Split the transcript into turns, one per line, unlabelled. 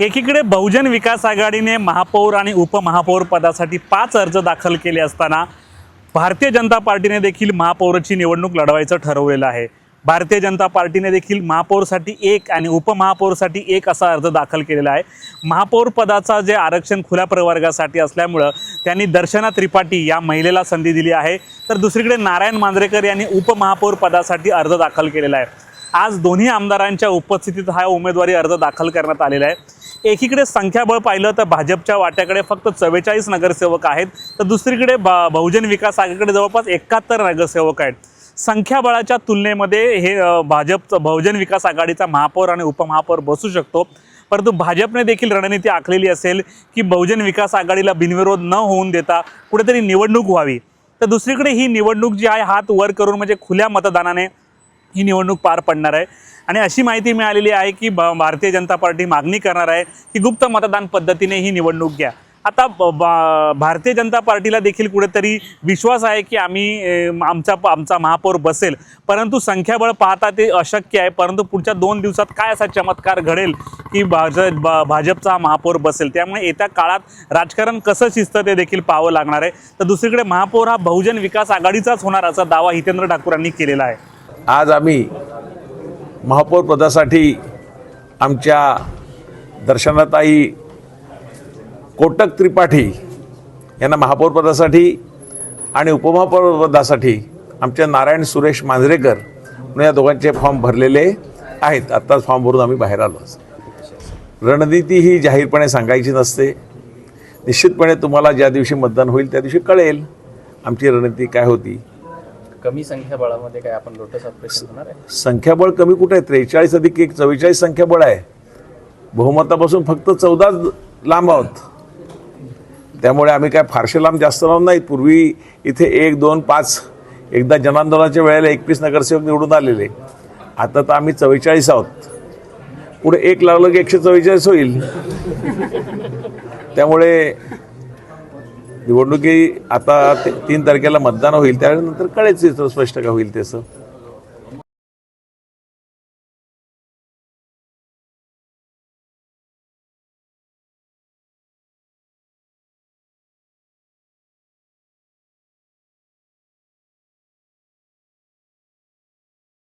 एकीकडे बहुजन विकास आघाडीने महापौर आणि उपमहापौर पदासाठी पाच अर्ज दाखल केले असताना भारतीय जनता पार्टीने देखील महापौराची निवडणूक लढवायचं ठरवलेलं आहे. भारतीय जनता पार्टीने देखील महापौरसाठी एक आणि उपमहापौरसाठी एक असा अर्ज दाखल केलेला आहे. महापौर पदाचा जे आरक्षण खुल्या प्रवर्गासाठी असल्यामुळं त्यांनी दर्शना त्रिपाठी या महिलेला संधी दिली आहे. तर दुसरीकडे नारायण मांजरेकर यांनी उपमहापौर पदासाठी अर्ज दाखल केलेला आहे. आज दोन्ही आमदारांच्या उपस्थितीत हा उमेदवारी अर्ज दाखल करण्यात आलेला आहे. एकीकडे संख्याबळ पाहिलं तर भाजपच्या वाट्याकडे फक्त चव्वेचाळीस नगरसेवक आहेत. तर दुसरीकडे बा बहुजन विकास आघाडीकडे जवळपास एकाहत्तर नगरसेवक आहेत. संख्याबळाच्या तुलनेमध्ये हे भाजपचं बहुजन विकास आघाडीचा महापौर आणि उपमहापौर बसू शकतो. परंतु भाजपने देखील रणनीती आखलेली असेल की बहुजन विकास आघाडीला बिनविरोध न होऊन देता कुठेतरी निवडणूक व्हावी. तर दुसरीकडे ही निवडणूक जी आहे हात वर करून म्हणजे खुल्या मतदानाने ही निवडणूक पार पडणार आहे. आणि अशी माहिती मिळालेली आहे की भ भारतीय जनता पार्टी मागणी करणार आहे की गुप्त मतदान पद्धतीने ही निवडणूक घ्या. आता बा- भारतीय जनता पार्टीला देखील कुठेतरी विश्वास आहे की आम्ही आमचा आमचा महापौर बसेल. परंतु संख्याबळ पाहता ते अशक्य आहे. परंतु पुढच्या दोन दिवसात काय असा चमत्कार घडेल की भाज भाजपचा महापौर बसेल? त्यामुळे येत्या काळात राजकारण कसं शिजतं ते देखील पाहावं लागणार आहे. तर दुसरीकडे महापौर हा बहुजन विकास आघाडीचाच होणार असा दावा हितेंद्र ठाकूरांनी केलेला आहे.
आज आम्ही महापौरपदासाठी आमच्या दर्शनाताई कोटक त्रिपाठी यांना महापौरपदासाठी आणि उपमहापौरपदासाठी आमच्या नारायण सुरेश मांजरेकर म्हणून या दोघांचे फॉर्म भरलेले आहेत. आत्ताच फॉर्म भरून आम्ही बाहेर आलो रणनीती ही जाहीरपणे सांगायची नसते. निश्चितपणे तुम्हाला ज्या दिवशी मतदान होईल त्या दिवशी कळेल आमची रणनीती काय होती.
कमी संख्याबळामध्ये काय आपण लोटस ऑपरेशन होणार आहे?
संख्याबळ कमी कुठे आहे? त्रेचाळीस अधिक एक चव्वेचाळीस संख्याबळ आहे. बहुमतापासून फक्त चौदा लांब आहोत. त्यामुळे आम्ही काय फारसे लांब जास्त लांब नाहीत. पूर्वी इथे एक दोन पाच एकदा जनांदोलनाच्या वेळेला एकवीस नगरसेवक निवडून आलेले. आता तर आम्ही चव्वेचाळीस आहोत. पुढे एक लागलं की एकशे चव्वेचाळीस होईल. त्यामुळे निवडणुकी आता ते- तीन तारखेला मतदान होईल त्यानंतर कळेल स्पष्ट का होईल त्याचं